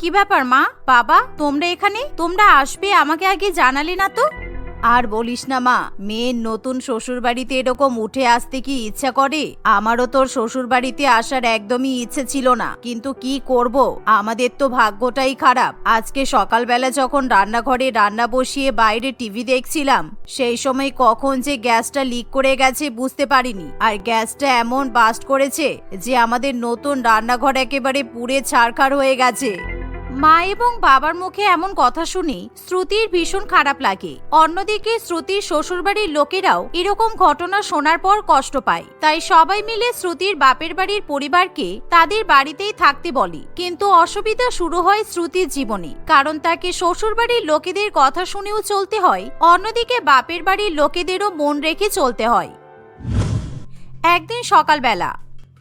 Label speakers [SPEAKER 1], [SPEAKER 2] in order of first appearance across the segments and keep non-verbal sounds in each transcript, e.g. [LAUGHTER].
[SPEAKER 1] কি ব্যাপার মা? বাবা, তোমরা এখানে? তোমরা আসবে, আমাকে আগে জানালে না তো? আর বলিস না মা, মেয়ের নতুন শ্বশুর বাড়িতে এরকম উঠে আসতে কি ইচ্ছা করে? আমারও তোর শ্বশুর বাড়িতে আসার একদমই ইচ্ছে ছিল না। কিন্তু কি করব? আমাদের তো ভাগ্যটাই খারাপ। আজকে সকালবেলা যখন রান্নাঘরে রান্না বসিয়ে বাইরে টিভি দেখছিলাম, সেই সময় কখন যে গ্যাসটা লিক করে গেছে বুঝতে পারিনি। আর গ্যাসটা এমন বাস্ট করেছে যে আমাদের নতুন রান্নাঘর একেবারে পুড়ে ছারখার হয়ে গেছে। মা এবং বাবার মুখে এমন কথা শুনে শ্রুতির ভীষণ খারাপ লাগে। অন্যদিকে শ্রুতির শ্বশুরবাড়ির লোকেরাও এরকম ঘটনা শোনার পর কষ্ট পায়। তাই সবাই মিলে শ্রুতির বাপের বাড়ির পরিবারকে তাদের বাড়িতেই থাকতে বলে। কিন্তু অসুবিধা শুরু হয় শ্রুতির জীবনে, কারণ তাকে শ্বশুরবাড়ির লোকেদের কথা শুনেও চলতে হয়, অন্যদিকে বাপের বাড়ির লোকেদেরও মন রেখে চলতে হয়। একদিন সকালবেলা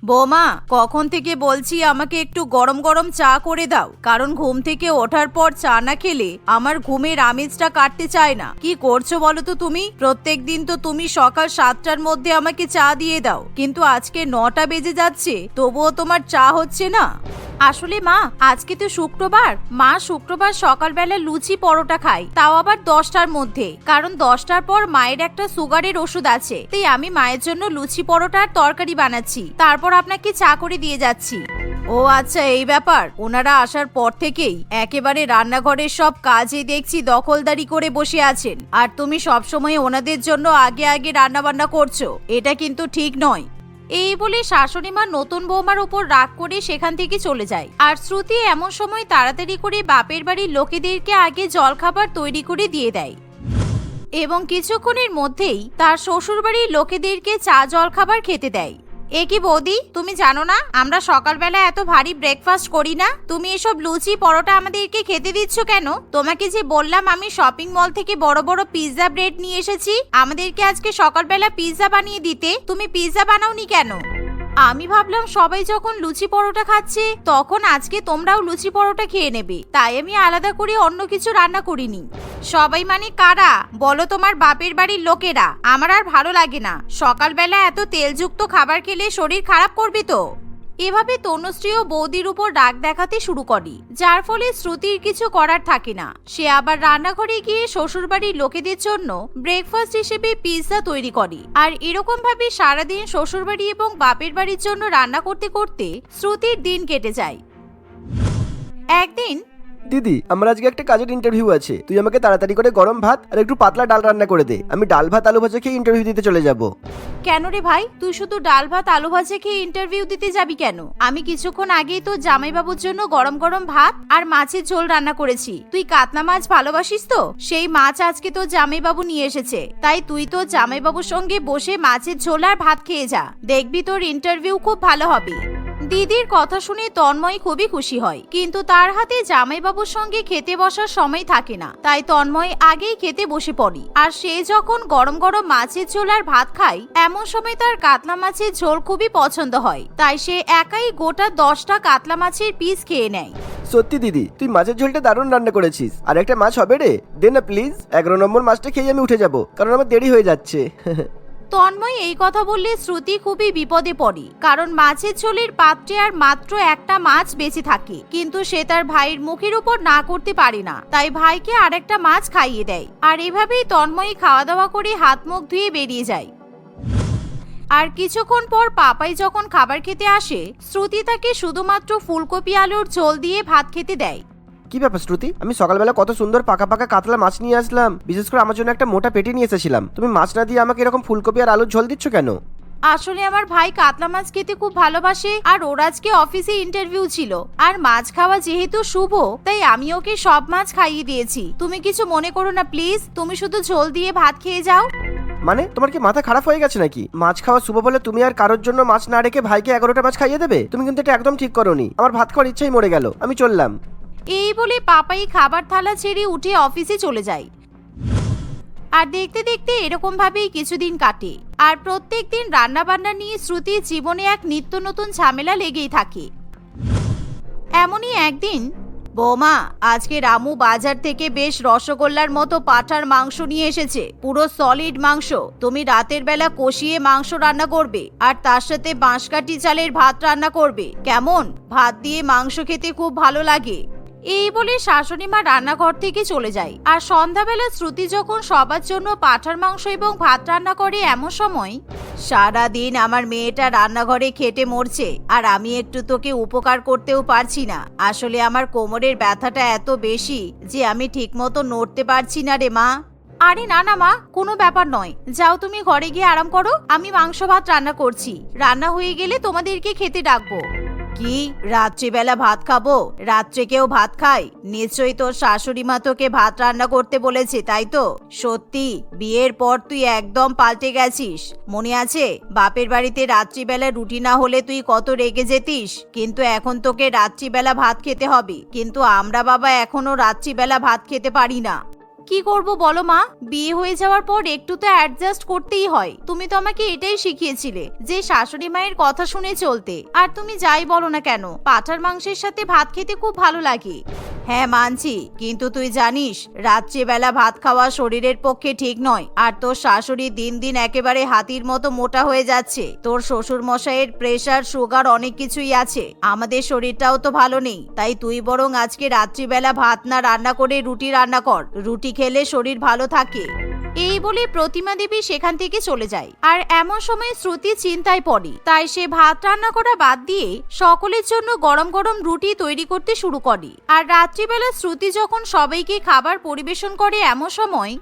[SPEAKER 1] বৌমা, কখন থেকে বলছি আমাকে একটু গরম গরম চা করে দাও। কারণ ঘুম থেকে ওঠার পর চা না খেলে আমার ঘুমের আমেজটা কাটতে চায় না। কি করছ বলো তো তুমি? প্রত্যেক দিন তো তুমি সকাল সাতটার মধ্যে আমাকে চা দিয়ে দাও। কিন্তু আজকে নটা বেজে যাচ্ছে, তবুও তোমার চা হচ্ছে না। আসলে মা, আজকে তো শুক্রবার। মা শুক্রবার সকালবেলা লুচি পরোটা খায়, তাও আবার দশটার মধ্যে। কারণ দশটার পর মায়ের একটা সুগারের ওষুধ আছে। তাই আমি মায়ের জন্য লুচি পরোটা আর তরকারি বানাচ্ছি। তারপর আপনাকে চা করে দিয়ে যাচ্ছি। ও আচ্ছা এই ব্যাপার। ওনারা আসার পর থেকেই একেবারে রান্নাঘরের সব কাজে দেখছি দখলদারি করে বসে আছেন। আর তুমি সবসময় ওনাদের জন্য আগে আগে রান্না বান্না করছ, এটা কিন্তু ঠিক নয়। এই বলে শাশুড়ি মা নতুন বৌমার উপর রাগ করে সেখান থেকে চলে যায়। আর শ্রুতি এমন সময় তাড়াতাড়ি করে বাপের বাড়ির লোকেদেরকে আগে জলখাবার তৈরি করে দিয়ে দেয়। এবং কিছুক্ষণের মধ্যেই তার শ্বশুরবাড়ির লোকেদেরকে চা জলখাবার খেতে দেয়। এ কি বৌদি? তুমি জানো না, আমরা সকালবেলা এত ভারী ব্রেকফাস্ট করি না। তুমি এসব লুচি পরোটা আমাদেরকে খেতে দিচ্ছ কেন? তোমাকে যে বললাম আমি শপিং মল থেকে বড় বড় পিৎজা ব্রেড নিয়ে এসেছি, আমাদেরকে আজকে সকালবেলা পিৎজা বানিয়ে দিতে। তুমি পিৎজা বানাওনি কেন? আমি ভাবলাম সবাই যখন লুচি পরোটা খাচ্ছে, তখন আজকে তোমরাও লুচি পরোটা খেয়ে নেবে। তাই আমি আলাদা করে অন্য কিছু রান্না করিনি। সবাই মানে কারা? বলো তোমার বাপের বাড়ির লোকেরা। আমার আর ভালো লাগে না। সকালবেলা এত তেলযুক্ত খাবার খেলে শরীর খারাপ করবে তো? এভাবে তনুশ্রী ও বৌদির উপর রাগ দেখাতে শুরু করে, যার ফলে শ্রুতির কিছু করার থাকে না। সে আবার রান্নাঘরে গিয়ে শ্বশুরবাড়ির লোকেদের জন্য ব্রেকফাস্ট হিসেবে পিৎজা তৈরি করে। আর এরকম ভাবে সারাদিন শ্বশুরবাড়ি এবং বাপের বাড়ির জন্য রান্না করতে করতে শ্রুতির দিন কেটে যায়। একদিন
[SPEAKER 2] দিদি, আমার আজকে একটা কাজের ইন্টারভিউ আছে। তুই আমাকে তাড়াতাড়ি করে গরম ভাত আর একটু পাতলা ডাল রান্না করে দে। আমি ডাল ভাত আলু ভাজা খেয়ে ইন্টারভিউ দিতে চলে যাব।
[SPEAKER 1] কেন রে ভাই? তুই শুধু ডাল ভাত আলু ভাজা খেয়ে ইন্টারভিউ দিতে যাবি কেন? আমি কিছুক্ষণ আগেই তো জামাইবাবুর জন্য গরম গরম ভাত আর মাছের ঝোল রান্না করেছি। তুই কাতলা মাছ ভালোবাসিস তো? সেই মাছ আজকে তো জামাইবাবু নিয়ে এসেছে। তাই তুই তো জামাইবাবুর সঙ্গে বসে মাছের ঝোল আর ভাত খেয়ে যা। দেখবি তোর ইন্টারভিউ খুব ভালো হবে। দিদির কথা শুনে তন্ময় খুবই খুশি হয়। কিন্তু তার হাতে জামাইবাবুর সঙ্গে খেতে বসার সময় থাকে না। তাই তন্ময় আগেই খেতে বসে পড়ে। আর সে যখন গরম গরম মাছের ঝোল আর ভাত খায়, এমন সময় তার কাতলা মাছের ঝোল খুবই পছন্দ হয়। তাই সে একাই গোটা দশটা কাতলা মাছের পিস খেয়ে নেয়।
[SPEAKER 2] সত্যি দিদি, তুই মাছের ঝোলটা দারুণ রান্না করেছিস। আর একটা মাছ হবে রে? দে না প্লিজ এগারো নম্বর মাছটা খেয়ে আমি উঠে যাব, কারণ আমার দেরি হয়ে যাচ্ছে। [LAUGHS]
[SPEAKER 1] তন্ময় এই কথা বললে শ্রুতি খুবই বিপদে পড়ে, কারণ মাছের ঝোলের পাত্রে আর মাত্র একটা মাছ বেঁচে থাকে, কিন্তু সে তার ভাইয়ের মুখের উপর না করতে পারে না, তাই ভাইকে আরেকটা মাছ খাইয়ে দেয়, আর এভাবেই তন্ময়ী খাওয়া দাওয়া করে হাত মুখ ধুয়ে বেরিয়ে যায়। আর কিছুক্ষণ পর পাপাই যখন খাবার খেতে আসে, শ্রুতি তাকে শুধুমাত্র ফুলকপি আলুর ঝোল দিয়ে ভাত খেতে দেয়।
[SPEAKER 2] কি ব্যাপার শ্রুতি? আমি সকালবেলা কত সুন্দর পাকা পাকা কাতলা মাছ নিয়ে আসলাম। বিশেষ করে আমার জন্য একটা মোটা পেটি নিয়ে এসেছিলাম। তুমি মাছ না দিয়ে আমাকে এরকম ফুলকপি আর আলুর ঝোল দিচ্ছ কেন?
[SPEAKER 1] আসলে আমার ভাই কাতলা মাছ খেতে খুব ভালোবাসে আর ওর আজকে অফিসে ইন্টারভিউ ছিল। আর মাছ খাওয়া যেহেতু শুভ তাই আমি ওকে সব মাছ খাইয়ে দিয়েছি। তুমি কিছু মনে করো না প্লিজ তুমি শুধু ঝোল দিয়ে ভাত খেয়ে যাও।
[SPEAKER 2] মানে তোমার কি মাথা খারাপ হয়ে গেছে নাকি? মাছ খাওয়া শুভ বলে তুমি আর কারোর জন্য মাছ না রেখে ভাইকে এগারোটা মাছ খাইয়ে দেবে? তুমি কিন্তু এটা একদম ঠিক করোনি। আমার ভাত খাওয়ার ইচ্ছাই মরে গেল। আমি চললাম।
[SPEAKER 1] এই বলে পাপাই খাবার থালা ছেড়ে উঠে অফিসে চলে যায়। আর দেখতে দেখতে এরকম ভাবেই কিছুদিন কাটে। আর প্রত্যেক দিন রান্না বান্না নিয়ে শ্রুতির জীবনে এক নিত্য নতুন ঝামেলা লেগেই থাকে। এমনই একদিন, বৌমা, আজকে রামু বাজার থেকে বেশ রসগোল্লার মতো পাঠার মাংস নিয়ে এসেছে। পুরো সলিড মাংস। তুমি রাতের বেলা কষিয়ে মাংস রান্না করবে। আর তার সাথে বাঁশকাঠি চালের ভাত রান্না করবে। কেমন? ভাত দিয়ে মাংস খেতে খুব ভালো লাগে। এই বলে শাশুড়ি মা রান্নাঘর থেকে চলে যায়। আর সন্ধ্যাবেলা শ্রুতি যখন সবার জন্য পাঠার মাংস এবং ভাত রান্না করে এমন সময় সারা দিন আমার মেয়েটা রান্নাঘরে খেটে মরছে, আর আমি একটু তোকে উপকার করতেও পারছি না। আসলে আমার কোমরের ব্যথাটা এত বেশি যে আমি ঠিকমতো নড়তে পারছি না রে মা। আরে না না মা, কোনো ব্যাপার নয়। যাও তুমি ঘরে গিয়ে আরাম করো, আমি মাংস ভাত রান্না করছি। রান্না হয়ে গেলে তোমাদেরকে খেতে ডাকবো। কি? রাত্রিবেলা ভাত খাব? রাত্রে কেউ ভাত খায়? নিশ্চয়ই তোর শাশুড়ি মা তোকে ভাত রান্না করতে বলেছে, তাই তো? সত্যি, বিয়ের পর তুই একদম পাল্টে গেছিস। মনে আছে? বাপের বাড়িতে রাত্রিবেলা রুটি না হলে তুই কত রেগে যেতিস। কিন্তু এখন তোকে রাত্রিবেলা ভাত খেতে হবে। কিন্তু আমরা বাবা এখনও রাত্রিবেলা ভাত খেতে পারি না। কি করব বলো মা? বিয়ে হয়ে যাওয়ার পর একটু তো অ্যাডজাস্ট করতেই হয়। তুমি তো আমাকে এটাই শিখিয়েছিলে যে শাশুড়ি মায়ের কথা শুনে চলতে। আর তুমি যাই বলো না কেন, পাঠার মাংসের সাথে ভাত খেতে খুব ভালো লাগে। হ্যাঁ মানছি। কিন্তু তুই জানিস, রাত্রিবেলা ভাত খাওয়া শরীরের পক্ষে ঠিক নয়, আর তোর শাশুড়ি দিন দিন একেবারে হাতির মতো মোটা হয়ে যাচ্ছে। তোর শ্বশুর মশাইয়ের প্রেশার সুগার অনেক কিছুই আছে। আমাদের শরীরটাও তো ভালো নেই। তাই তুই বরং আজকে রাত্রিবেলা ভাত না রান্না করে রুটি রান্না কর। রুটি খেলে শরীর ভালো থাকে। এই বলে প্রতিমা দেবী সেখান থেকে চলে যায়। আর এমন সময় শ্রুতি চিন্তায় পড়ে। তাই সে ভাত রান্না করা বাদ দিয়ে সকলের জন্য গরম গরম রুটি তৈরি করতে শুরু করে। আর রাত্রিবেলা শ্রুতি যখন সবাইকে খাবার পরিবেশন করে এমন সময়,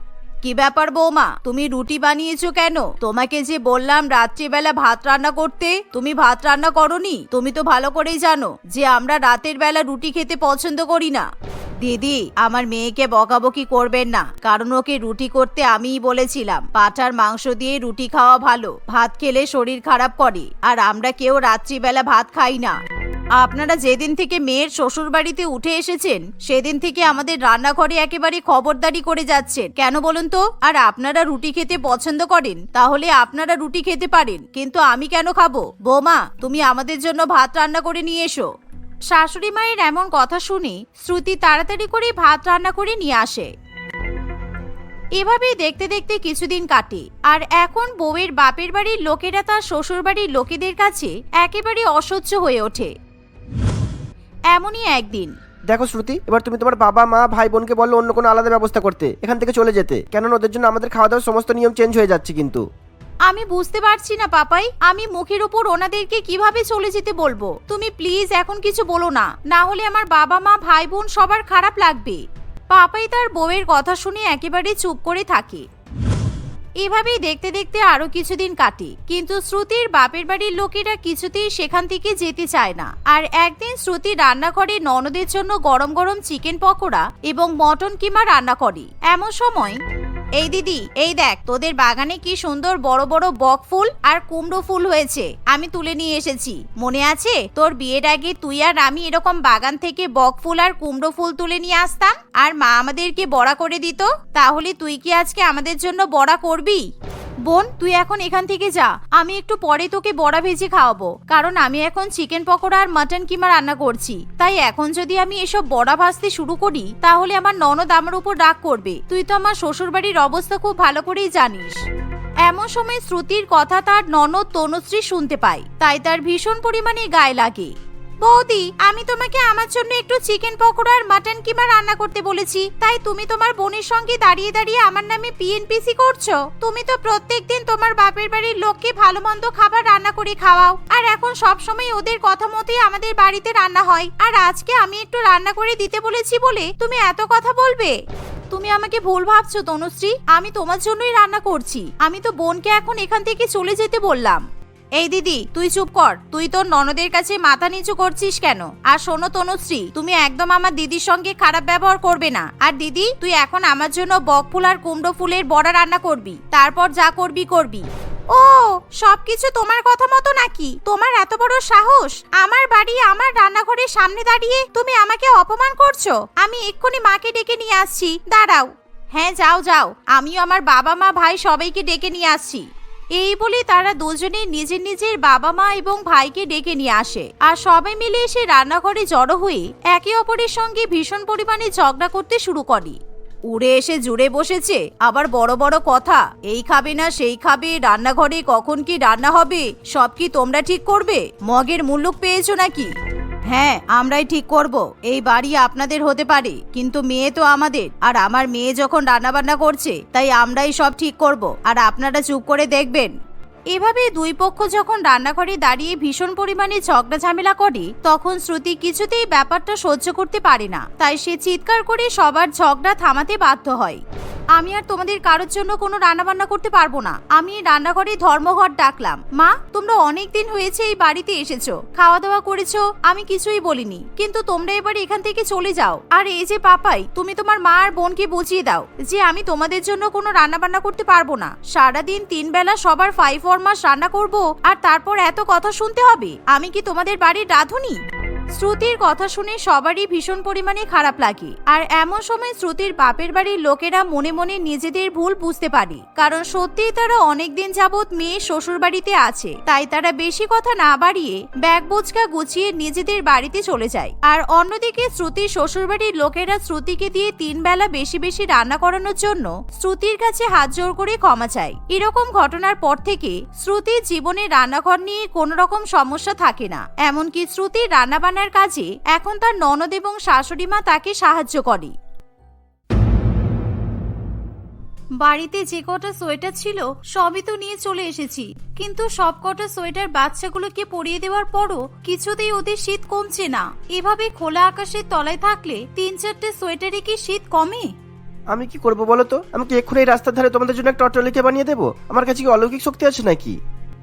[SPEAKER 1] কি ব্যাপার বৌমা, তুমি রুটি বানিয়েছো কেন? তোমাকে যে বললাম রাত্রিবেলা ভাত রান্না করতে, তুমি ভাত রান্না করনি? তুমি তো ভালো করেই জানো যে আমরা রাতের বেলা রুটি খেতে পছন্দ করি না। দিদি, আমার মেয়েকে বকাবকি করবেন না, কারণ ওকে রুটি করতে আমিই বলেছিলাম। পাঠার মাংস দিয়ে রুটি খাওয়া ভালো, ভাত খেলে শরীর খারাপ করে, আর আমরা কেউ রাত্রিবেলা ভাত খাই না। আপনারা যেদিন থেকে মেয়ের শ্বশুর বাড়িতে উঠে এসেছেন, সেদিন থেকে আমাদের রান্নাঘরে একেবারে খবরদারি করে যাচ্ছেন। কেন বলুন তো? আর আপনারা রুটি খেতে পছন্দ করেন, তাহলে আপনারা রুটি খেতে পারেন। কিন্তু আমি কেন খাব? বৌমা, তুমি আমাদের জন্য ভাত রান্না করে নিয়ে এসো। শাশুড়ি মায়ের এমন কথা শুনে শ্রুতি তাড়াতাড়ি করে ভাত রান্না করে নিয়ে আসে। এভাবেই দেখতে দেখতে কিছুদিন কাটে, আর এখন বউয়ের বাপের বাড়ির লোকেরা তার শ্বশুর বাড়ির লোকেদের কাছে একেবারে অসহ্য হয়ে ওঠে। এমনই একদিন।
[SPEAKER 2] দেখো শ্রুতি এবার তুমি তোমার বাবা মা ভাই বোনকে বলল অন্য কোনো আলাদা ব্যবস্থা করতে এখান থেকে চলে যেতে। কেননা ওদের জন্য আমাদের খাওয়া দাওয়ার সমস্ত নিয়ম চেঞ্জ হয়ে যাচ্ছে কিন্তু।
[SPEAKER 1] আমি বুঝতে পারছি না পাপাই। আমি মুখের ওপর ওনাদেরকে কীভাবে চলে যেতে বলব? তুমি প্লিজ এখন কিছু বলো না। না হলে আমার বাবা মা ভাই বোন সবার খারাপ লাগবে। পাপাই তার বউয়ের কথা শুনে একেবারে চুপ করে থাকে। এভাবেই দেখতে দেখতে আরও কিছুদিন কাটে। কিন্তু শ্রুতির বাপের বাড়ির লোকেরা কিছুতেই সেখান থেকে যেতে চায় না। আর একদিন শ্রুতি রান্নাঘরে ননদের জন্য গরম গরম চিকেন পকোড়া এবং মটন কিমা রান্না করে। এমন সময় এই দিদি, এই দেখ, তোদের বাগানে কি সুন্দর বড় বড় বক ফুল আর কুমড়ো ফুল হয়েছে। আমি তুলে নিয়ে এসেছি। মনে আছে? তোর বিয়ের আগে তুই আর আমি এরকম বাগান থেকে বক ফুল আর কুমড়ো ফুল তুলে নিয়ে আসতাম? আর মা আমাদেরকে বড়া করে দিত? তাহলে তুই কি আজকে আমাদের জন্য বড়া করবি? বোন, তুই এখন এখান থেকে যা। আমি একটু পরে তোকে বড়া ভেজে খাওয়াবো। কারণ আমি এখন চিকেন পকোড়া আর মাটন কিমা রান্না করছি। তাই এখন যদি আমি এসব বড়া ভাজতে শুরু করি, তাহলে আমার ননদ আমার উপর রাগ করবে। তুই তো আমার শ্বশুর বাড়ির অবস্থা খুব ভালো করেই জানিস। এমন সময় শ্রুতির কথা তার ননদ তনুশ্রী শুনতে পায়। তাই তার ভীষণ পরিমাণে গায়ে লাগে। বৌদি, আমি তোমাকে আমার জন্য একটু চিকেন পকোড়া আর মাটন কিমা রান্না করতে বলেছি। তাই তুমি তোমার বোনের সঙ্গে দাঁড়িয়ে দাঁড়িয়ে আমার নামে পিএনপিসি করছ? তুমি তো প্রত্যেকদিন তোমার বাপের বাড়ির লোককে ভালো মন্দ খাবার রান্না করে খাওয়াও। আর এখন সব সময় ওদের কথা মতোই আমাদের বাড়িতে রান্না হয়। আর আজকে আমি একটু রান্না করে দিতে বলেছি বলে তুমি এত কথা বলবে? তুমি আমাকে ভুল ভাবছ, তনুশ্রী। আমি তোমার জন্যই রান্না করছি। আমি তো বোনকে এখন এখান থেকে চলে যেতে বললাম। এই দিদি, তুই চুপ কর। তুই তোর ননদের কাছে মাথা নিচু করছিস কেন? আর শোনো তনুশ্রী, তুমি একদম আমার দিদির সঙ্গে খারাপ ব্যবহার করবে না। আর দিদি, তুই এখন আমার জন্য বক ফুল আর কুমড়ো ফুলের বড়া রান্না করবি। তারপর যা করবি করবি। ও, সবকিছু তোমার কথা মতো নাকি? তোমার এত বড় সাহস? আমার বাড়ি, আমার রান্নাঘরের সামনে দাঁড়িয়ে তুমি আমাকে অপমান করছ? আমি এক্ষুনি মাকে ডেকে নিয়ে আসছি। দাঁড়াও। হ্যাঁ যাও যাও। আমিও আমার বাবা মা ভাই সবাইকে ডেকে নিয়ে আসছি। এই বলে তারা দুজনে নিজের নিজের বাবা মা এবং ভাইকে ডেকে নিয়ে আসে। আর সবাই মিলে এসে রান্নাঘরে জড়ো হয়ে একে অপরের সঙ্গে ভীষণ পরিমাণে ঝগড়া করতে শুরু করে। উড়ে এসে জুড়ে বসেছে, আবার বড় বড় কথা, এই খাবে না, সেই খাবে, রান্নাঘরে কখন কি রান্না হবে, সব কি তোমরা ঠিক করবে? মগের মুল্লুক পেয়েছ নাকি? হ্যাঁ আমরাই ঠিক করব। এই বাড়ি আপনাদের হতে পারে, কিন্তু মেয়ে তো আমাদের। আর আমার মেয়ে যখন রান্নাবান্না করছে, তাই আমরাই সব ঠিক করব। আর আপনারা চুপ করে দেখবেন। এভাবে দুই পক্ষ যখন রান্নাঘরে দাঁড়িয়ে ভীষণ পরিমাণে ঝগড়া ঝামেলা করে, তখন শ্রুতি কিছুতেই ব্যাপারটা সহ্য করতে পারে না। তাই সে চিৎকার করে সবার ঝগড়া থামাতে বাধ্য হয়। আমি আর তোমাদের কারোর জন্য কোনো রান্নাবান্না করতে পারব না। আমি রান্নাঘরে ধর্মঘট ডাকলাম। মা, তোমরা অনেক দিন হয়েছে এই বাড়িতে এসেছ। খাওয়া দাওয়া করেছ, আমি কিছুই বলিনি। কিন্তু তোমরা এবার এখান থেকে চলে যাও। আর এই যে পাপাই, তুমি তোমার মা আর বোনকে বুঝিয়ে দাও যে আমি তোমাদের জন্য কোনো রান্নাবান্না করতে পারব না। সারাদিন তিন বেলা সবার ফাইভ ফোর মাস রান্না করব, আর তারপর এত কথা শুনতে হবে? আমি কি তোমাদের বাড়ির রাঁধুনি? শ্রুতির কথা শুনে সবারই ভীষণ পরিমাণে খারাপ লাগে। আর এমন সময় শ্রুতির বাপের বাড়ির লোকেরা মনে মনে নিজেদের ভুল বুঝতে পারে। কারণ সত্যিই তারা অনেকদিন যাবৎ মেয়ে শ্বশুর বাড়িতে আছে। তাই তারা বেশি কথা না বাড়িয়ে ব্যাগ বোচকা গুছিয়ে নিজেদের বাড়িতে চলে যায়। আর অন্যদিকে শ্রুতির শ্বশুর বাড়ির লোকেরা শ্রুতিকে দিয়ে তিন বেলা বেশি বেশি রান্না করানোর জন্য শ্রুতির কাছে হাত জোর করে ক্ষমা চায়। এরকম ঘটনার পর থেকে শ্রুতির জীবনে রান্নাঘর নিয়ে কোনো রকম সমস্যা থাকে না। এমনকি শ্রুতির রান্নাবান্নার কাজে এখন তার ননদ এবং শাশুড়ি মা তাকে সাহায্য করে। বাড়িতে যে কটা সোয়েটার ছিল, সবই তো নিয়ে চলে এসেছি। কিন্তু সব কটা সোয়েটার বাচ্চাগুলোকে পরিয়ে দেওয়ার পরও কিছুতেই ওদের শীত কমছে না। এভাবে খোলা আকাশের তলায় থাকলে তিন চারটে সোয়েটারে কি শীত কমে?
[SPEAKER 2] আমি কি করব বলো তো? আমি কি এক্ষুনি রাস্তার ধারে তোমাদের জন্য একটা অট্টালিকা বানিয়ে দেবো? আমার কাছে কি অলৌকিক শক্তি আছে নাকি?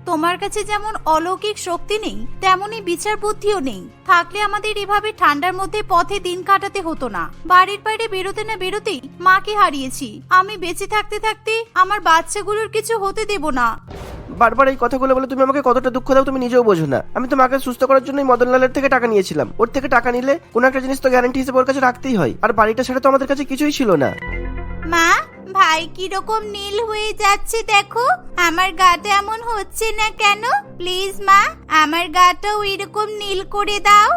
[SPEAKER 1] তোমার কাছে যেমন অলৌকিক শক্তি নেই তেমনই বিচার বুদ্ধিও নেই। থাকলে আমাদের এভাবে ঠান্ডার মধ্যে পথে দিন কাটাতে হতো না। বাড়ির বাইরে বেরোতে না বেরোতেই মাকে হারিয়েছি। আমি বেঁচে থাকতে থাকতে আমার বাচ্চাগুলোর কিছু হতে দেব না।
[SPEAKER 2] বারবার এই কথাগুলো বলে তুমি আমাকে কতটা দুঃখ দাও তুমি নিজেও বোঝো না। আমি তো মাকে সুস্থ করার জন্যই মদনলালের থেকে টাকা নিয়েছিলাম। ওর থেকে টাকা নিলে কোনো একটা জিনিস তো গ্যারান্টি হিসেবে ওর কাছে রাখতেই হয়। আর বাড়িটা ছাড়া তো আমাদের কাছে কিছুই ছিল না।
[SPEAKER 1] মা ভাই, কীরকম নীল হয়ে যাচ্ছে দেখো। আমার গাটা এমন হচ্ছে না কেন? প্লিজ মা, আমার গাটাও এরকম নীল করে দাও।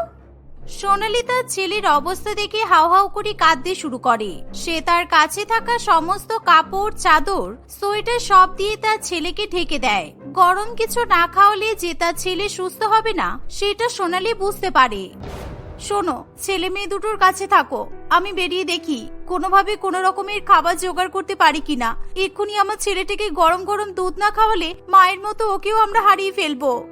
[SPEAKER 1] সোনালি তার ছেলের অবস্থা দেখে হাউ হাউ করে কাঁদতে শুরু করে। সে তার কাছে থাকা সমস্ত কাপড়, চাদর, সোয়েটার সব দিয়ে তার ছেলেকে ঢেকে দেয়। গরম কিছু না খাওয়ালে যে তার ছেলে সুস্থ হবে না, সেটা সোনালি বুঝতে পারে। শোনো, ছেলে মেয়ে দুটোর কাছে থাকো। আমি বেরিয়ে দেখি, কোনোভাবে কোনো রকমের খাবার জোগাড় করতে পারি কিনা। এক্ষুনি আমার ছেলেটাকে গরম গরম দুধ না খাওয়ালে মায়ের মতো ওকেও আমরা হারিয়ে ফেলব।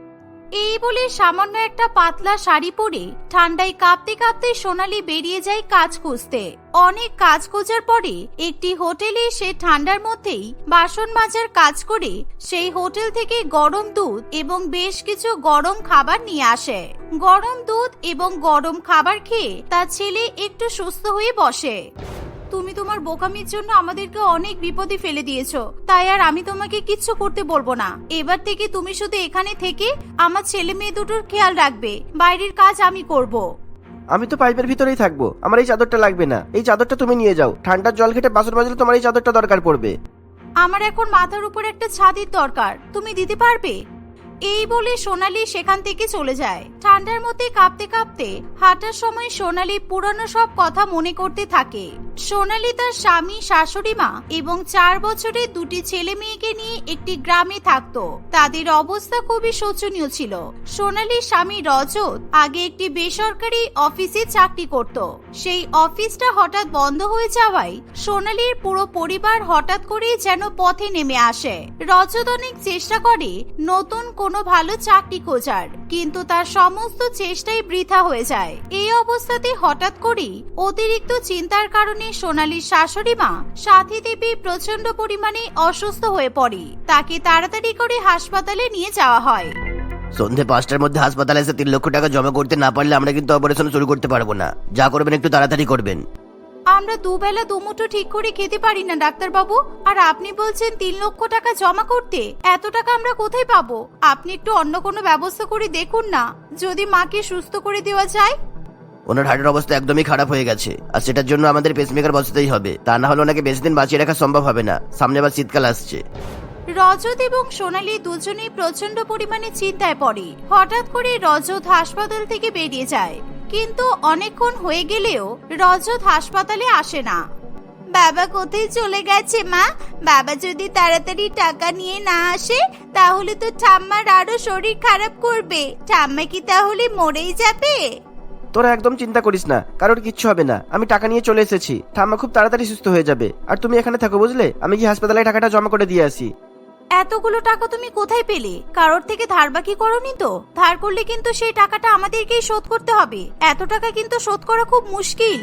[SPEAKER 1] এই বলে সামান্য একটা পাতলা শাড়ি পরে ঠান্ডায় কাঁপতে কাঁপতে সোনালি বেরিয়ে যায় কাজ খুঁজতে। অনেক কাজ খোঁজার পরে একটি হোটেলে সে ঠান্ডার মধ্যেই বাসন মাজার কাজ করে সেই হোটেল থেকে গরম দুধ এবং বেশ কিছু গরম খাবার নিয়ে আসে। গরম দুধ এবং গরম খাবার খেয়ে তার ছেলে একটু সুস্থ হয়ে বসে। তুমি তোমার বোকামির জন্য আমাদেরকে অনেক বিপদে ফেলে দিয়েছ। তাই আর আমি তোমাকে কিচ্ছু করতে বলব না। এবার থেকে তুমি শুধু এখানে থেকে আমার ছেলে মেয়ে দুটোর খেয়াল রাখবে। বাইরের কাজ আমি করব।
[SPEAKER 2] আমি তো পাইপের ভিতরেই থাকব। আমার এই চাদরটা লাগবে না। এই চাদরটা তুমি নিয়ে যাও। ঠান্ডার জল খেটে বাসন মাজলে তোমার এই চাদরটা দরকার পড়বে।
[SPEAKER 1] আমার এখন মাথার উপর একটা ছাদের দরকার। তুমি দিতে পারবে? এই বলে সোনালি সেখান থেকে চলে যায়। ঠান্ডার মধ্যে কাঁপতে কাঁপতে হাঁটার সময় সোনালি পুরানো সব কথা মনে করতে থাকে। সোনালি তার স্বামী, শাশুড়ি মা এবং চার বছরের দুটি ছেলে মেয়েকে নিয়ে একটি গ্রামে থাকতো। তাদের অবস্থা খুবই শোচনীয় ছিল। সোনালির স্বামী রজত আগে একটি বেসরকারি অফিসে চাকরি করত। সেই অফিসটা হঠাৎ বন্ধ হয়ে যাওয়ায় সোনালির পুরো পরিবার হঠাৎ করেই যেন পথে নেমে আসে। রজত অনেক চেষ্টা করে নতুন কোনো ভালো চাকরি খোঁজার, কিন্তু তার সমস্ত চেষ্টাই বৃথা হয়ে যায়। এই অবস্থাতে হঠাৎ করেই অতিরিক্ত চিন্তার কারণে সোনালির শাশুড়ি মা সাথী দেবী প্রচণ্ড পরিমাণে অসুস্থ হয়ে পড়ে। তাকে তাড়াতাড়ি করে হাসপাতালে নিয়ে যাওয়া হয়।
[SPEAKER 3] সন্ধে পাঁচটার মধ্যে হাসপাতালে এসে তিন লক্ষ টাকা জমা করতে না পারলে আমরা কিন্তু অপারেশন শুরু করতে পারব না। যা করবেন একটু তাড়াতাড়ি করবেন।
[SPEAKER 1] আমরা দুবেলা দুমুঠো ঠিক করে খেতে পারি না ডাক্তারবাবু। আর আপনি বলছেন তিন লক্ষ টাকা জমা করতে। এত টাকা আমরা কোথায় পাবো? আপনি একটু অন্য কোনো ব্যবস্থা করে দেখুন না। যদি মাকে সুস্থ করে দেওয়া যায়।
[SPEAKER 3] ওনার হার্টের অবস্থা একদমই খারাপ হয়ে গেছে। আর সেটার জন্য আমাদের পেসমেকার বসাতেই হবে। তা না হলে ওনাকে বেশি দিন বাঁচিয়ে রাখা সম্ভব হবে না। সামনে আবার শীতকাল আসছে।
[SPEAKER 1] রজত এবং সোনালী দুজনেই প্রচণ্ড পরিমাণে চিন্তায় পড়ে। হঠাৎ করে রজত হাসপাতাল থেকে বেরিয়ে যায়। কিন্তু অনেকক্ষণ হয়ে গেলেও রজত হাসপাতালে আসে না। বাবা কোথায় চলে গেছে, মা? বাবা যদি তাড়াতাড়ি টাকা নিয়ে না আসে, তাহলে তো ঠাম্মার আরও শরীর খারাপ করবে। ঠাম্মা কি তাহলে মরেই যাবে?
[SPEAKER 2] তোরা একদম চিন্তা করিস না কারোর কিচ্ছু হবে না। আমি টাকা নিয়ে চলে এসেছি। ঠাম্মা খুব তাড়াতাড়ি সুস্থ হয়ে যাবে। আর তুমি এখানে থাকো বুঝলে? আমি কি হাসপাতালে টাকাটা জমা করে দিয়ে আসি।
[SPEAKER 1] এতগুলো টাকা তুমি কোথায় পেলে? কারোর থেকে ধার বাকি করনি তো? ধার করলে কিন্তু সেই টাকাটা আমাদেরকেই শোধ করতে হবে। এত টাকা কিন্তু শোধ করা খুব মুশকিল।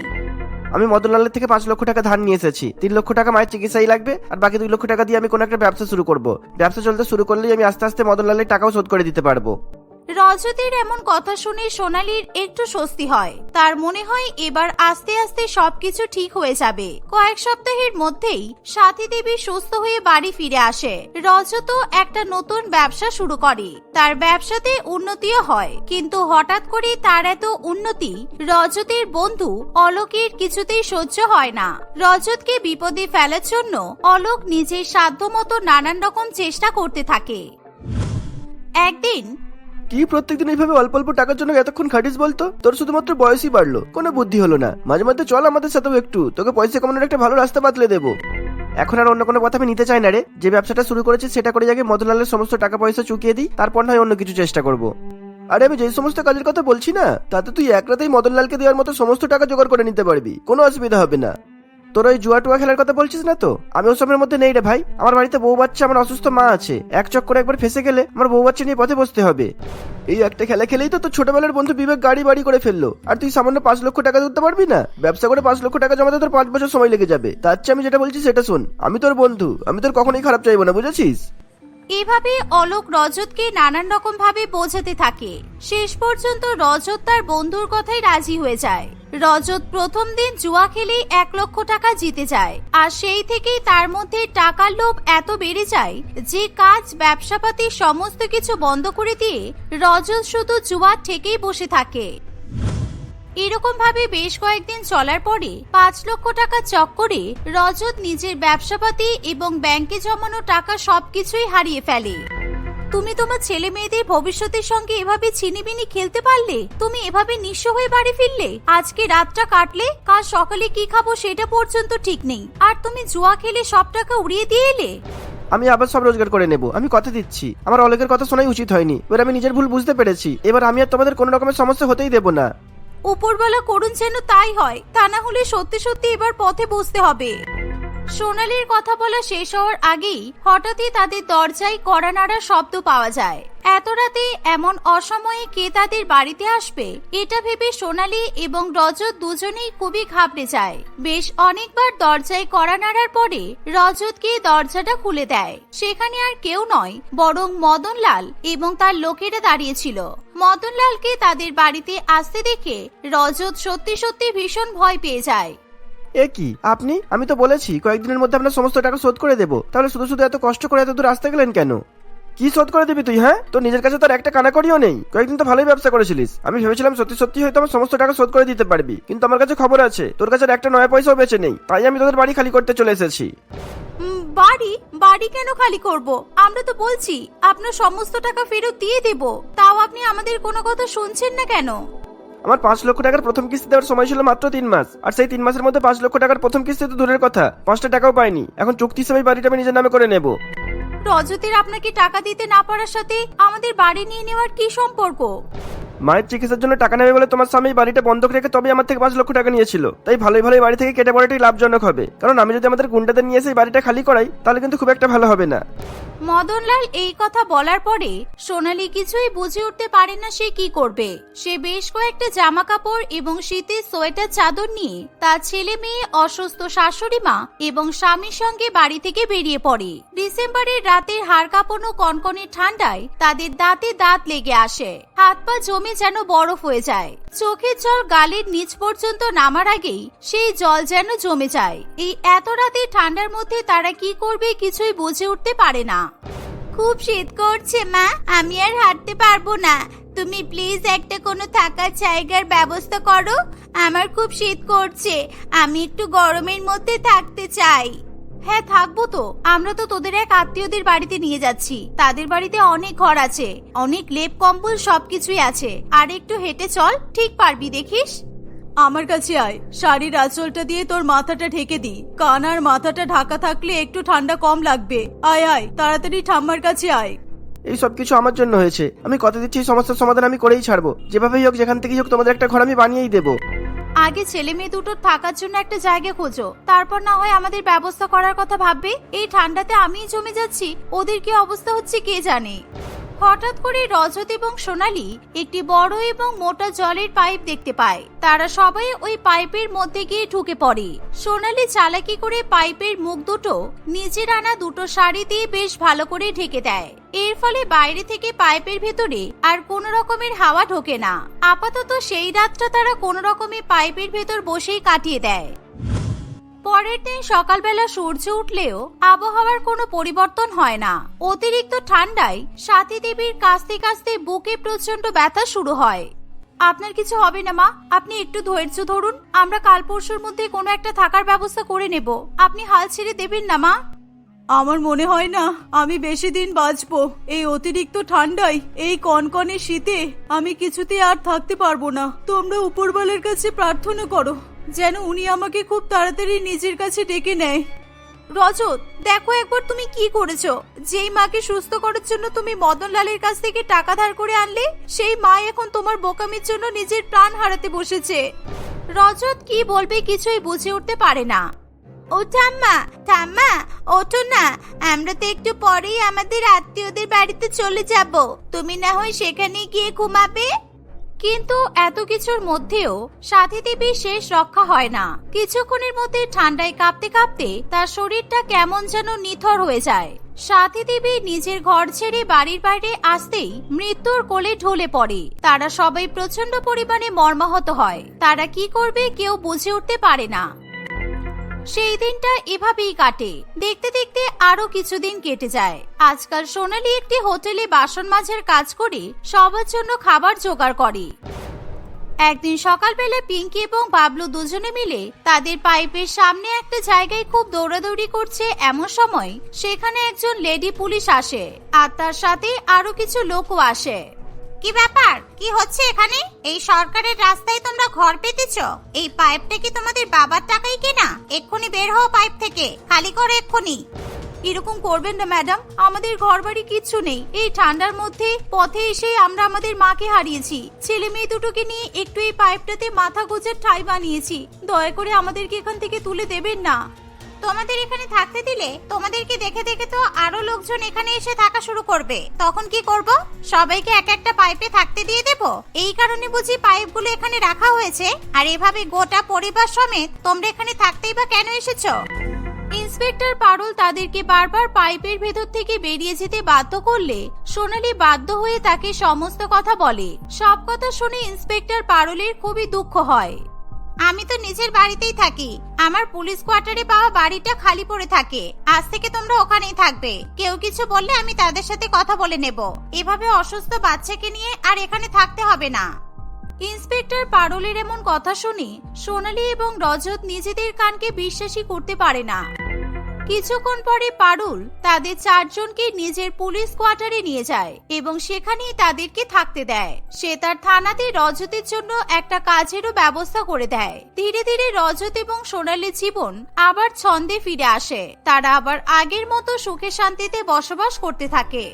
[SPEAKER 2] আমি মদনলালের থেকে পাঁচ লক্ষ টাকা ধার নিয়ে এসেছি। তিন লক্ষ টাকা মায়ের চিকিৎসাই লাগবে আর বাকি দুই লক্ষ টাকা দিয়ে আমি কোনো একটা ব্যবসা শুরু করব। ব্যবসা চলতে শুরু করলেই আমি আস্তে আস্তে মদনলালের টাকাও শোধ করে দিতে পারব।
[SPEAKER 1] রজতের এমন কথা শুনে সোনালির একটু স্বস্তি হয়। তার মনে হয় এবার আস্তে আস্তে সবকিছু ঠিক হয়ে যাবে। কয়েক সপ্তাহের মধ্যেই সাথী দেবী সুস্থ হয়ে বাড়ি ফিরে আসে। রজত একটা নতুন ব্যবসা শুরু করে। তার ব্যবসাতে উন্নতিও হয়। কিন্তু হঠাৎ করে তার এত উন্নতি রজতের বন্ধু অলোকের কিছুতেই সহ্য হয় না। রজতকে বিপদে ফেলার জন্য অলোক নিজের সাধ্যমতো নানান রকম চেষ্টা করতে থাকে। একদিন
[SPEAKER 2] কি প্রত্যেকদিন এইভাবে অল্প অল্প টাকার জন্য এতক্ষণ খাটিস বলতো? তোর শুধুমাত্র বয়সই বাড়লো। কোনো বুদ্ধি হলো না। মাঝে মধ্যে চল আমাদের সাথেও একটু। তোকে পয়সা কমানোর একটা ভালো রাস্তা বাতলে দেবো। এখন আর অন্য কোনো কথা আমি নিতে চাই না রে। যে ব্যবসাটা শুরু করেছি সেটা করে যাকে মদনলালের সমস্ত টাকা পয়সা চুকিয়ে দিই, তারপর নয় অন্য কিছু চেষ্টা করব। আরে আমি যে সমস্ত কাজের কথা বলছি না, তাতে তুই এক রাতেই মদনলালকে দেওয়ার মতো সমস্ত টাকা জোগাড় করে নিতে পারবি। কোনো অসুবিধা হবে না। তোর ওই জুয়া টুয়া খেলার কথা বলছিস না তো? আমি ওসবের মধ্যে নেই রে ভাই। আমার বাড়িতে বউ বাচ্চা, আমার অসুস্থ মা আছে। এক চক্কর করে একবার ফেসে গেলে আমার বউ বাচ্চা নিয়ে পথে বসতে হবে। এই একটা খেলা খেলেই তো তোর ছোটবেলার বন্ধু বিবেক গাড়ি বাড়ি করে ফেলল। আর তুই সামান্য পাঁচ লক্ষ টাকা তুলতে পারবি না? ব্যবসা করে পাঁচ লক্ষ টাকা জমাতে তোর পাঁচ বছর সময় লেগে যাবে। তার চেয়ে আমি যেটা বলছি সেটা শোন। আমি তোর বন্ধু। আমি তোর কখনোই খারাপ চাইব না, বুঝেছিস?
[SPEAKER 1] এভাবে অলোক রজতকে নানান রকম ভাবে বোঝাতে থাকে। শেষ পর্যন্ত রজত তার বন্ধুর কথাই রাজি হয়ে যায়। রজত প্রথম দিন জুয়া খেলেই এক লক্ষ টাকা জিতে যায়। আর সেই থেকেই তার মধ্যে টাকার লোভ এত বেড়ে যায় যে কাজ, ব্যবসাপাতি সমস্ত কিছু বন্ধ করে দিয়ে রজত শুধু জুয়া ঠেকেই বসে থাকে। এরকম ভাবে বেশ কয়েকদিন চলার পরে পাঁচ লক্ষ টাকা চক্করে রজত নিজের ব্যবসাপাতি এবং ব্যাংকে জমানো টাকা সবকিছুই হারিয়ে ফেলে। তুমি তোমার ছেলে মেয়েদের ভবিষ্যতের সঙ্গে এভাবে ছিনিবিনি খেলতে পারলে? তুমি এভাবে নিঃস্ব হয়ে বাড়ি ফিরলে? আজকে রাতটা কাটলে, কাল সকালে কি খাব সেটা পর্যন্ত ঠিক নেই। আর তুমি জুয়া খেলে সব টাকা উড়িয়ে দিয়ে এলে?
[SPEAKER 2] আমি আবার সব রোজগার করে নেব। আমি কথা দিচ্ছি। আমার অলেকের কথা শোনাই উচিত হয়নি। এবার আমি নিজের ভুল বুঝতে পেরেছি। এবার আমি আর তোমাদের কোনো রকমের সমস্যা হতেই দেবো না।
[SPEAKER 1] উপরবেলা করুন যেন তাই হয় তা না হলে সত্যি সত্যি এবার পথে বসতে হবে। সোনালির কথা বলা শেষ হওয়ার আগেই হঠাৎই তাদের দরজায় কড়া নাড়া শব্দ পাওয়া যায়। এত রাতে এমন অসময়ে কে তাদের বাড়িতে আসবে, এটা ভেবে সোনালি এবং রজত দুজনেই খুবই ঘাবড়ে যায়। বেশ অনেকবার দরজায় কড়া নাড়ার পরে রজত গিয়ে দরজাটা খুলে দেয়। সেখানে আর কেউ নয়, বরং মদনলাল এবং তার লোকেরা দাঁড়িয়েছিল মদনলালকে তাদের বাড়িতে আসতে দেখে রজত সত্যি সত্যি ভীষণ ভয় পেয়ে যায়।
[SPEAKER 2] এ কি? আপনি? আমি তো বলেছি, কয়েকদিনের মধ্যে আপনার সমস্ত টাকা শোধ করে দেবো। তাহলে শুধু শুধু এত কষ্ট করে এত দূর আসতে গেলেন কেন? কি শোধ করে দিবি তুই হ্যাঁ? তোর নিজের কাছে তোর একটা কানাকড়িও নেই। কয়েকদিন তো ভালোই ব্যবসা করেছিলিস। আমি ভেবেছিলাম সত্যি সত্যি হয়তো আমার সমস্ত টাকা শোধ করে দিতে পারবি। কিন্তু আমার কাছে খবর আছে, তোর কাছে একটা নয়া পয়সাও বেঁচে নেই। তাই আমি তোদের বাড়ি খালি করতে চলে এসেছি।
[SPEAKER 1] বাড়ি? বাড়ি কেন খালি করব? আমরা তো বলছি, আপনার সমস্ত টাকা ফেরত দিয়ে দেব। তাও আপনি আমাদের কোনো কথা শুনছেন না কেন?
[SPEAKER 2] আমার পাঁচ লক্ষ টাকার প্রথম কিস্তি দেওয়ার সময় ছিল মাত্র তিন মাস। আর সেই তিন মাসের মধ্যে পাঁচ লক্ষ টাকার প্রথম কিস্তি তো দূরের কথা। পাঁচটা টাকাও পাইনি। এখন চুক্তি হিসেবে বাড়িটা আমি নিজের নামে করে নেব।
[SPEAKER 1] রজতের আপনাকে টাকা দিতে না পারার সাথে আমাদের বাড়ি নিয়ে নেওয়ার কি সম্পর্ক?
[SPEAKER 2] মায়ের চিকিৎসার জন্য টাকা নেবে বলে তোমার স্বামী বাড়িটা বন্ধক রেখে তবে আমার থেকে পাঁচ লক্ষ টাকা নিয়েছিল। তাই ভালোই ভালোই বাড়ি থেকে কেটে পড়াটাই লাভজনক হবে। কারণ আমি যদি আমাদের গুন্ডাদের নিয়ে এসে বাড়িটা খালি করাই, তাহলে কিন্তু খুব একটা ভালো হবে না।
[SPEAKER 1] মদনলাল এই কথা বলার পরে সোনালি কিছুই বুঝে উঠতে পারে না সে কি করবে। সে বেশ কয়েকটা জামা কাপড় এবং শীতের সোয়েটার চাদর নিয়ে তার ছেলে মেয়ে, অসুস্থ শাশুড়ি মা এবং স্বামীর সঙ্গে বাড়ি থেকে বেরিয়ে পড়ে। ডিসেম্বরের রাতের হাড় কাঁপানো কনকনে ঠান্ডায় তাদের দাঁতে দাঁত লেগে আসে। হাত পা জমে যেন বরফ হয়ে যায়। চোখের জল গালের নিচ পর্যন্ত নামার আগেই সেই জল যেন জমে যায়। এই এত রাতে ঠান্ডার মধ্যে তারা কি করবে কিছুই বুঝে উঠতে পারে না। খুব শীত করছে, মা। আমি আর হাঁটতে পারব না। তুমি প্লিজ একটা কোনো থাকার জায়গার ব্যবস্থা করো। আমার খুব শীত করছে। আমি একটু গরমের মধ্যে থাকতে চাই। হ্যাঁ থাকব তো। আমরা তো তোদের এক আত্মীয়দের বাড়িতে নিয়ে যাচ্ছি। তাদের বাড়িতে অনেক ঘর আছে। অনেক লেপ কম্বল সবকিছুই আছে। আর একটু হেঁটে চল ঠিক পারবি দেখিস? আমার কাছে আয়। শাড়ির আঁচলটা দিয়ে তোর মাথাটা ঢেকে দি। কান আর মাথাটা ঢাকা থাকলে একটু ঠান্ডা কম লাগবে। আয় আয় তাড়াতাড়ি ঠাম্মার কাছে আয়।
[SPEAKER 2] এই সব কিছু আমার জন্য হয়েছে। আমি কথা দিচ্ছি এই সমস্যার সমাধান আমি করেই ছাড়বো। যেভাবেই হোক যেখান থেকেই হোক তোমাদের একটা ঘর আমি বানিয়েই দেবো।
[SPEAKER 1] আগে ছেলে মেয়ে দুটোর থাকার জন্য একটা জায়গা খোঁজো। তারপর না হয় আমাদের ব্যবস্থা করার কথা ভাববে। এই ঠান্ডাতে আমিই জমে যাচ্ছি। ওদের কি অবস্থা হচ্ছে কে জানে? হঠাৎ করে রজত এবং সোনালি একটি বড় এবং মোটা জলের পাইপ দেখতে পায়। তারা সবাই ওই পাইপের মধ্যে গিয়ে ঢুকে পড়ে। সোনালি চালাকি করে পাইপের মুখ দুটো নিজের আনা দুটো শাড়ি দিয়ে বেশ ভালো করে ঢেকে দেয়। এর ফলে বাইরে থেকে পাইপের ভেতরে আর কোনো রকমের হাওয়া ঢোকে না। আপাতত সেই রাতটা তারা কোনো রকমে পাইপের ভেতর বসেই কাটিয়ে দেয়। পরের দিন সকালবেলা সূর্য উঠলেও আবহাওয়ার কোনো পরিবর্তন হয় না। অতিরিক্ত ঠান্ডায় সাথী দেবীর কাস্তে কাস্তে বুকে প্রচণ্ড ব্যথা শুরু হয়। আপনার কিছু হবে না মা, আপনি একটু ধৈর্য ধরুন, আমরা কাল পরশুর মধ্যে কোনো একটা থাকার ব্যবস্থা করে নেব। আপনি হাল ছেড়ে দেবেন না মা। আমার মনে হয় না, আমি বেশি দিন বাঁচবো। এই অতিরিক্ত ঠান্ডায়, এই কনকনে শীতে আমি কিছুতে আর থাকতে পারব না। তোমরা উপরবালের কাছে প্রার্থনা করো। যেন উনি আমাকে খুব তাড়াতাড়ি নিজের কাছে ডেকে নেয়। রজত, দেখো একবার তুমি কি করেছ। যেই মাকে সুস্থ করার জন্য তুমি মদনলালের কাছ থেকে টাকা ধার করে আনলে, সেই মা এখন তোমার বোকামির জন্য নিজের প্রাণ হারাতে বসেছে। রজত কি বলবে কিছুই বুঝে উঠতে পারে না। ও ঠাম্মা ঠাম্মা, ওঠো না। আমরা তো একটু পরেই আমাদের আত্মীয়দের বাড়িতে চলে যাব। তুমি না হয় সেখানে গিয়ে ঘুমাবে? কিন্তু এত কিছুর মধ্যেও সাথী দেবীর শেষ রক্ষা হয় না। কিছুক্ষণের মধ্যে ঠান্ডায় কাঁপতে কাঁপতে তার শরীরটা কেমন যেন নিথর হয়ে যায়। সাথী দেবী নিজের ঘর ছেড়ে বাড়ির বাইরে আসতেই মৃত্যুর কোলে ঢলে পড়ে। তারা সবাই প্রচণ্ড পরিমাণে মর্মাহত হয়। তারা কি করবে কেউ বুঝে উঠতে পারে না। সেই দিনটা এভাবেই কাটে। দেখতে দেখতে আরও কিছুদিন কেটে যায়। আজকাল সোনালি একটি হোটেলে বাসন মাঝের কাজ করে সবার জন্য খাবার জোগাড় করে। একদিন সকালবেলা পিঙ্কি এবং বাবলু দুজনে মিলে তাদের পাইপের সামনে একটা জায়গায় খুব দৌড়াদৌড়ি করছে এমন সময় সেখানে একজন লেডি পুলিশ আসে আর তার সাথে আরও কিছু লোকও আসে। কি ব্যাপার? কি হচ্ছে এখানে? এই সরকারের রাস্তায় তোমরা ঘর পেতেছ? এই পাইপটা কি তোমাদের বাবার টাকাই কেনা? এক্ষুনি বের হও পাইপ থেকে। খালি করো এক্ষুনি। এরকম করবেন না, ম্যাডাম। আমাদের ঘর বাড়ি কিচ্ছু নেই। এই ঠান্ডার মধ্যে পথে এসে আমরা আমাদের মাকে হারিয়েছি। ছেলে মেয়ে দুটোকে নিয়ে একটু এই পাইপটাতে মাথা গোজের ঠাই বানিয়েছি। দয়া করে আমাদেরকে এখান থেকে তুলে দেবেন না। তোমাদের এখানে থাকতে দিলে তোমাদেরকে দেখে দেখে তো আরও লোকজন এখানে এসে থাকা শুরু করবে। তখন কি করব? সবাইকে এক একটা পাইপে থাকতে দিয়ে দেব? এই কারণে বুঝি পাইপগুলো এখানে রাখা হয়েছে। আর এভাবে গোটা পরিবার সমেত তোমরা এখানে থাকতেই বা কেন এসেছ? ইন্সপেক্টর পারুল তাদেরকে বারবার পাইপের ভেতর থেকে বেরিয়ে যেতে বাধ্য করলে সোনালি বাধ্য হয়ে তাকে সমস্ত কথা বলে। সব কথা শুনে ইন্সপেক্টর পারুলের খুবই দুঃখ হয়। আমি তো নিজের বাড়িতেই থাকি। আমার পুলিশ কোয়ার্টারে পাওয়া বাড়িটা খালি পড়ে থাকে। আজ থেকে তোমরা ওখানেই থাকবে। কেউ কিছু বললে আমি তাদের সাথে কথা বলে নেব। এভাবে অসুস্থ বাচ্চাকে নিয়ে আর এখানে থাকতে হবে না। ইন্সপেক্টর পারুলের এমন কথা শুনি সোনালি এবং রজত নিজেদের কানকে বিশ্বাসই করতে পারে না। কিছুক্ষণ পরে পারুল তাদের চারজনকে নিজের পুলিশ কোয়ার্টারে নিয়ে যায় এবং সেখানেই তাদেরকে থাকতে দেয়। সে তার থানাতে রজতের জন্য একটা কাজেরও ব্যবস্থা করে দেয়। ধীরে ধীরে রজত এবং সোনালি জীবন আবার ছন্দে ফিরে আসে। তারা আবার আগের মতো সুখে শান্তিতে বসবাস করতে থাকে।